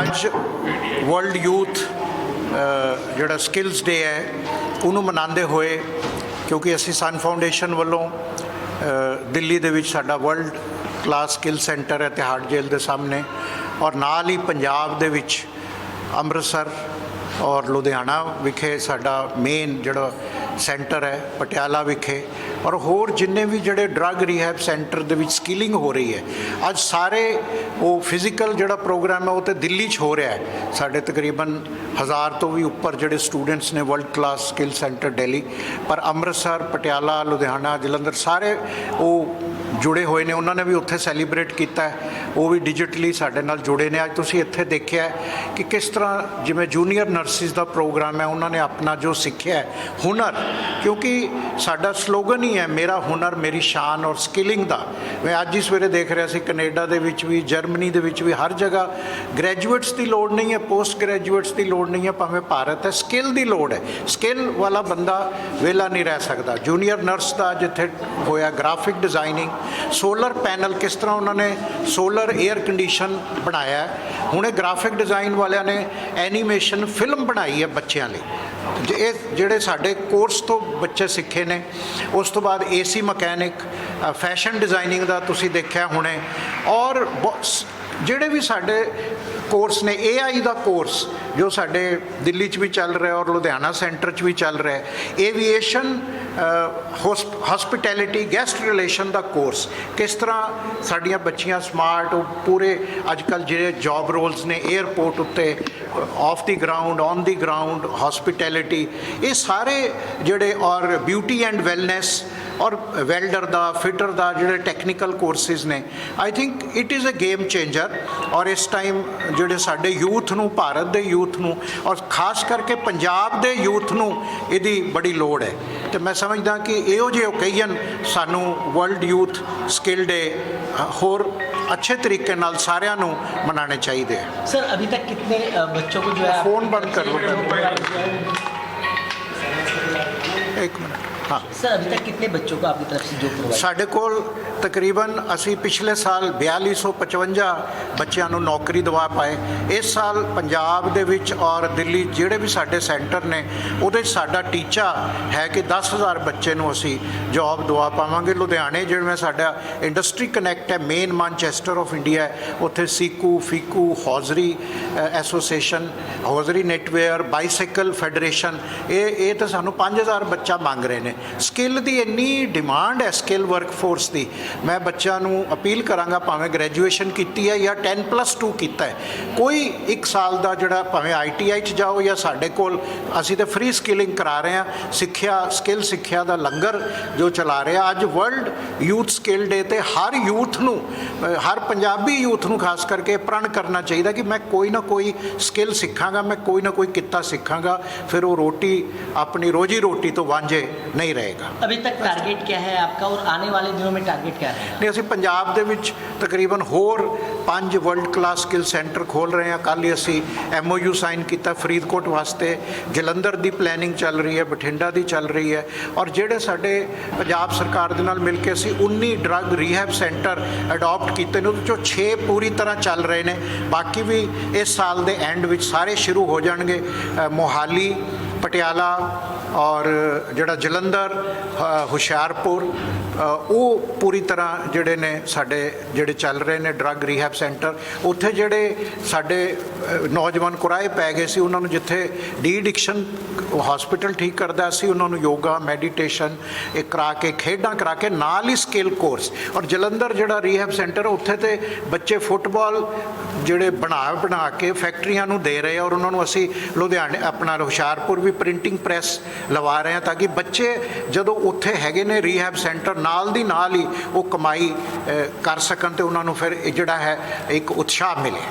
ਅੱਜ world youth ਜਿਹੜਾ skills day ਹੈ, ਉਹਨੂੰ ਮਨਾਉਂਦੇ ਹੋਏ, ਕਿਉਂਕਿ ਅਸੀਂ ਸਨ ਫਾਊਂਡੇਸ਼ਨ ਵੱਲੋਂ ਦਿੱਲੀ ਦੇ ਵਿੱਚ ਸਾਡਾ ਵਰਲਡ ਕਲਾਸ ਸਕਿੱਲ ਸੈਂਟਰ ਹੈ, ਤਿਹਾੜ ਜੇਲ੍ਹ ਦੇ ਸਾਹਮਣੇ, ਔਰ ਨਾਲ ਹੀ ਪੰਜਾਬ ਦੇ ਵਿੱਚ ਅੰਮ੍ਰਿਤਸਰ ਔਰ ਲੁਧਿਆਣਾ ਵਿਖੇ ਸਾਡਾ ਮੇਨ ਜਿਹੜਾ ਸੈਂਟਰ ਹੈ, ਪਟਿਆਲਾ ਵਿਖੇ। ਔਰ ਹੋਰ ਜਿੰਨੇ ਵੀ ਜਿਹੜੇ ਡਰੱਗ ਰੀਹੈਬ ਸੈਂਟਰ ਦੇ ਵਿੱਚ ਸਕਿਲਿੰਗ ਹੋ ਰਹੀ ਹੈ, ਅੱਜ ਸਾਰੇ ਉਹ ਫਿਜ਼ੀਕਲ ਜਿਹੜਾ ਪ੍ਰੋਗਰਾਮ ਹੈ, ਉਹ ਤੇ ਦਿੱਲੀ 'ਚ ਹੋ ਰਿਹਾ ਹੈ। ਸਾਡੇ ਤਕਰੀਬਨ ਹਜ਼ਾਰ ਤੋਂ ਵੀ ਉੱਪਰ ਜਿਹੜੇ ਸਟੂਡੈਂਟਸ ਨੇ world class skill centre Delhi ਪਰ ਅੰਮ੍ਰਿਤਸਰ, ਪਟਿਆਲਾ, ਲੁਧਿਆਣਾ, ਜਲੰਧਰ, ਸਾਰੇ ਉਹ ਜੁੜੇ ਹੋਏ ਨੇ, ਉਹਨਾਂ ਨੇ ਵੀ ਉੱਥੇ ਸੈਲੀਬ੍ਰੇਟ ਕੀਤਾ ਉਹ ਵੀ ਡਿਜੀਟਲੀ ਸਾਡੇ ਨਾਲ ਜੁੜੇ ਨੇ। ਅੱਜ ਤੁਸੀਂ ਇੱਥੇ ਦੇਖਿਆ ਕਿ ਕਿਸ ਤਰ੍ਹਾਂ ਜਿਵੇਂ ਜੂਨੀਅਰ ਨਰਸਿਸ ਦਾ ਪ੍ਰੋਗਰਾਮ ਹੈ, ਉਹਨਾਂ ਨੇ ਆਪਣਾ ਜੋ ਸਿੱਖਿਆ ਹੁਨਰ, ਕਿਉਂਕਿ ਸਾਡਾ ਸਲੋਗਨ ਹੀ ਹੈ, ਮੇਰਾ ਹੁਨਰ, ਮੇਰੀ ਸ਼ਾਨ ਔਰ ਸਕਿਲਿੰਗ ਦਾ। ਮੈਂ ਅੱਜ ਹੀ ਸਵੇਰੇ ਦੇਖ ਰਿਹਾ ਸੀ, ਕੈਨੇਡਾ ਦੇ ਵਿੱਚ ਵੀ, ਜਰਮਨੀ ਦੇ ਵਿੱਚ ਵੀ, ਹਰ ਜਗ੍ਹਾ ਗ੍ਰੈਜੂਏਟਸ ਦੀ ਲੋੜ ਨਹੀਂ ਹੈ ਪੋਸਟ ਗ੍ਰੈਜੂਏਟਸ ਦੀ ਲੋੜ ਨਹੀਂ ਹੈ, ਭਾਵੇਂ ਭਾਰਤ ਹੈ ਸਕਿੱਲ ਦੀ ਲੋੜ ਹੈ। ਸਕਿੱਲ ਵਾਲਾ ਬੰਦਾ ਵਿਹਲਾ ਨਹੀਂ ਰਹਿ ਸਕਦਾ। ਜੂਨੀਅਰ ਨਰਸ ਦਾ ਜਿੱਥੇ ਹੋਇਆ ਗ੍ਰਾਫਿਕ ਡਿਜ਼ਾਈਨਿੰਗ ਸੋਲਰ ਪੈਨਲ ਕਿਸ ਤਰ੍ਹਾਂ ਉਹਨਾਂ ਨੇ ਸੋਲਰ 에ਅਰ ਕੰਡੀਸ਼ਨ ਬਣਾਇਆ ਹੈ। ਹੁਣੇ ਗ੍ਰਾਫਿਕ ਡਿਜ਼ਾਈਨ ਵਾਲਿਆਂ ਨੇ ਐਨੀਮੇਸ਼ਨ ਫਿਲਮ ਬਣਾਈ ਹੈ ਬੱਚਿਆਂ ਲਈ ਇਹ ਜਿਹੜੇ ਸਾਡੇ ਕੋਰਸ ਤੋਂ ਬੱਚੇ ਸਿੱਖੇ ਨੇ, ਉਸ ਤੋਂ ਬਾਅਦ ਏਸੀ ਮਕੈਨਿਕ ਫੈਸ਼ਨ ਡਿਜ਼ਾਈਨਿੰਗ ਦਾ ਤੁਸੀਂ ਦੇਖਿਆ ਹੁਣੇ ਔਰ ਬਹੁ- ਸ- ਜਿਹੜੇ ਵੀ ਸਾਡੇ ਕੋਰਸ ਨੇ AI ਦਾ ਕੋਰਸ ਜੋ ਸਾਡੇ ਦਿੱਲੀ 'ਚ ਵੀ ਚੱਲ ਰਿਹਾ ਔਰ ਲੁਧਿਆਣਾ ਸੈਂਟਰ 'ਚ ਵੀ ਚੱਲ ਰਿਹਾ ਏਵੀਏਸ਼ਨ ਹਸਪਿਟੈਲਿਟੀ ਗੈਸਟ ਰਿਲੇਸ਼ਨ ਦਾ ਕੋਰਸ ਕਿਸ ਤਰ੍ਹਾਂ ਸਾਡੀਆਂ ਬੱਚੀਆਂ ਸਮਾਰਟ ਉਹ ਪੂਰੇ ਅੱਜ ਕੱਲ ਜਿਹੜੇ ਜੌਬ ਰੋਲਸ ਨੇ 에ਅਰਪੋਰਟ ਉੱਤੇ off the ground on the ground hospitality ਇਹ ਸਾਰੇ ਜਿਹੜੇ ਔਰ ਬਿਊਟੀ ਐਂਡ ਵੈਲਨੈਸ ਔਰ ਵੈਲਡਰ ਦਾ ਫਿਟਰ ਦਾ ਜਿਹੜੇ ਟੈਕਨੀਕਲ ਕੋਰਸਿਸ ਨੇ I think it is a game changer ਔਰ ਇਸ ਟਾਈਮ ਜਿਹੜੇ ਸਾਡੇ ਯੂਥ ਨੂੰ ਭਾਰਤ ਦੇ ਯੂਥ ਨੂੰ ਔਰ ਖਾਸ ਕਰਕੇ ਪੰਜਾਬ ਦੇ ਯੂਥ ਨੂੰ ਇਹਦੀ ਬੜੀ ਲੋੜ ਹੈ ਤੇ ਮੈਂ ਸਮਝਦਾ ਕਿ ਇਹੋ ਜਿਹੇ ਓਕੇਜ਼ਨ ਸਾਨੂੰ ਵਰਲਡ ਯੂਥ ਸਕਿੱਲ ਡੇ ਹੋਰ ਅੱਛੇ ਤਰੀਕੇ ਨਾਲ ਸਾਰਿਆਂ ਨੂੰ ਮਨਾਉਣੇ ਚਾਹੀਦੇ ਹੈ सर अभी तक कितने अ, बच्चों को जो है आप- फोन बंद कर लो। जो provide किया है? ਇੱਕ ਮਿੰਟ ਹਾਂ सर अभी तक कितने बच्चों को आपकी तरफ से जो प्रोवाइड ਸਾਡੇ ਕੋਲ ਤਕਰੀਬਨ ਅਸੀਂ ਪਿਛਲੇ ਸਾਲ 4255 ਬੱਚਿਆਂ ਨੂੰ ਨੌਕਰੀ ਦਿਵਾ ਪਾਏ ਇਸ ਸਾਲ ਪੰਜਾਬ ਦੇ ਵਿੱਚ ਔਰ ਦਿੱਲੀ ਜਿਹੜੇ ਵੀ ਸਾਡੇ ਸੈਂਟਰ ਨੇ ਉਹਦੇ 'ਚ ਸਾਡਾ ਟੀਚਾ ਹੈ ਕਿ 10000 ਬੱਚੇ ਨੂੰ ਅਸੀਂ ਜੌਬ ਦਿਵਾ ਪਾਵਾਂਗੇ ਲੁਧਿਆਣੇ ਜਿਵੇਂ ਸਾਡਾ ਇੰਡਸਟਰੀ ਕਨੈਕਟ ਹੈ ਮੇਨ ਮਾਨਚੈਸਟਰ ਆਫ ਇੰਡੀਆ ਹੈ ਉੱਥੇ ਸੀਕੂ ਫੀਕੂ hosiery association hosiery knitwear bicycle federation ਇਹ ਇਹ ਤਾਂ ਸਾਨੂੰ 5000 ਬੱਚਾ ਮੰਗ ਰਹੇ ਨੇ ਸਕਿੱਲ ਦੀ ਇੰਨੀ ਡਿਮਾਂਡ ਹੈ ਸਕਿੱਲ ਵਰਕਫੋਰਸ ਦੀ। ਮੈਂ ਬੱਚਿਆਂ ਨੂੰ ਅਪੀਲ ਕਰਾਂਗਾ ਭਾਵੇਂ ਗ੍ਰੈਜੂਏਸ਼ਨ ਕੀਤੀ ਹੈ ਜਾਂ 10 ਪਲੱਸ 2 ਕੀਤਾ ਹੈ। ਕੋਈ 1 ਸਾਲ ਦਾ ਜਿਹੜਾ ਭਾਵੇਂ ਆਈਟੀਆਈ ਚ ਜਾਓ ਜਾਂ ਸਾਡੇ ਕੋਲ ਅਸੀਂ ਤੇ ਫ੍ਰੀ ਸਕਿਲਿੰਗ ਕਰਾ ਰਹੇ ਹਾਂ। ਸਿੱਖਿਆ ਸਕਿੱਲ ਸਿੱਖਿਆ ਦਾ ਲੰਗਰ ਜੋ ਚਲਾ ਰਿਹਾ ਅੱਜ ਵਰਲਡ ਯੂਥ ਸਕਿੱਲ ਡੇ ਤੇ ਹਰ ਯੂਥ ਨੂੰ, ਹਰ ਪੰਜਾਬੀ ਯੂਥ ਨੂੰ ਖਾਸ ਕਰਕੇ ਪ੍ਰਣ ਕਰਨਾ ਚਾਹੀਦਾ ਕਿ ਮੈਂ ਕੋਈ ਨਾ ਕੋਈ ਸਕਿੱਲ ਸਿੱਖਾਂਗਾ, ਮੈਂ ਕੋਈ ਨਾ ਕੋਈ ਕਿੱਤਾ ਸਿੱਖਾਂਗਾ। ਫਿਰ ਉਹ ਰੋਟੀ ਆਪਣੀ ਰੋਜੀ ਰੋਟੀ ਤੋਂ ਵਾਂਝੇ ਨਹੀਂ ਨਹੀਂ ਰਹੇਗਾ। ਅਭੀ ਤੱਕ ਟਾਰਗੇਟ ਕੀ ਹੈ ਆਪਕਾ ਔਰ ਆਉਣ ਵਾਲੇ ਦਿਨੋਂ ਮੇ ਟਾਰਗੇਟ ਕੀ ਰਹੇਗਾ ਨਹੀਂ ਅਸੀਂ ਪੰਜਾਬ ਦੇ ਵਿੱਚ ਤਕਰੀਬਨ ਹੋਰ ਪੰਜ ਵਰਲਡ ਕਲਾਸ ਸਕਿੱਲ ਸੈਂਟਰ ਖੋਲ ਰਹੇ ਹਾਂ ਕੱਲ ਹੀ ਅਸੀਂ ਐਮਓਯੂ ਸਾਈਨ ਕੀਤਾ ਫਰੀਦਕੋਟ ਵਾਸਤੇ ਜਲੰਧਰ ਦੀ ਪਲੈਨਿੰਗ ਚੱਲ ਰਹੀ ਹੈ ਬਠਿੰਡਾ ਦੀ ਚੱਲ ਰਹੀ ਹੈ ਔਰ ਜਿਹੜੇ ਸਾਡੇ ਪੰਜਾਬ ਸਰਕਾਰ ਦੇ ਨਾਲ ਮਿਲ ਕੇ ਅਸੀਂ 19 ਡਰੱਗ ਰੀਹੈਬ ਸੈਂਟਰ ਅਡਾਪਟ ਕੀਤੇ ਨੇ ਉਹਦੇ ਚੋਂ 6 ਪੂਰੀ ਤਰ੍ਹਾਂ ਚੱਲ ਰਹੇ ਨੇ ਬਾਕੀ ਵੀ ਇਸ ਸਾਲ ਦੇ ਐਂਡ ਵਿੱਚ ਸਾਰੇ ਸ਼ੁਰੂ ਹੋ ਜਾਣਗੇ ਮੋਹਾਲੀ ਪਟਿਆਲਾ ਔਰ ਜਿਹੜਾ ਜਲੰਧਰ ਹੁਸ਼ਿਆਰਪੁਰ ਉਹ ਪੂਰੀ ਤਰ੍ਹਾਂ ਜਿਹੜੇ ਨੇ ਸਾਡੇ ਜਿਹੜੇ ਚੱਲ ਰਹੇ ਨੇ ਡਰੱਗ ਰੀਹੈਬ ਸੈਂਟਰ ਉੱਥੇ ਜਿਹੜੇ ਸਾਡੇ ਨੌਜਵਾਨ ਕੁਰਾਏ ਪੈ ਗਏ ਸੀ, ਉਹਨਾਂ ਨੂੰ ਜਿੱਥੇ ਡੀ ਐਡਿਕਸ਼ਨ ਹਸਪੀਟਲ ਠੀਕ ਕਰਦਾ ਸੀ, ਉਹਨਾਂ ਨੂੰ ਯੋਗਾ ਮੈਡੀਟੇਸ਼ਨ ਇਹ ਕਰਾ ਕੇ, ਖੇਡਾਂ ਕਰਾ ਕੇ, ਨਾਲ ਹੀ ਸਕਿੱਲ ਕੋਰਸ ਔਰ ਜਲੰਧਰ ਜਿਹੜਾ ਰੀਹੈਬ ਸੈਂਟਰ ਉੱਥੇ ਤੇ ਬੱਚੇ ਫੁੱਟਬਾਲ ਜਿਹੜੇ ਬਣਾ ਬਣਾ ਕੇ ਫੈਕਟਰੀਆਂ ਨੂੰ ਦੇ ਰਹੇ ਔਰ ਉਹਨਾਂ ਨੂੰ ਅਸੀਂ ਲੁਧਿਆਣੇ, ਆਪਣਾ ਹੁਸ਼ਿਆਰਪੁਰ ਵੀ ਪ੍ਰਿੰਟਿੰਗ ਪ੍ਰੈਸ ਲਵਾ ਰਹੇ ਹਾਂ ਤਾਂ ਕਿ ਬੱਚੇ ਜਦੋਂ ਉੱਥੇ ਹੈਗੇ ਨੇ ਰੀਹੈਬ ਸੈਂਟਰ ਨਾਲ ਦੀ ਨਾਲ ਹੀ ਉਹ ਕਮਾਈ ਕਰ ਸਕਣ ਤੇ ਉਹਨਾਂ ਨੂੰ ਫਿਰ ਇਹ ਜਿਹੜਾ ਹੈ, ਇੱਕ ਉਤਸ਼ਾਹ ਮਿਲੇ।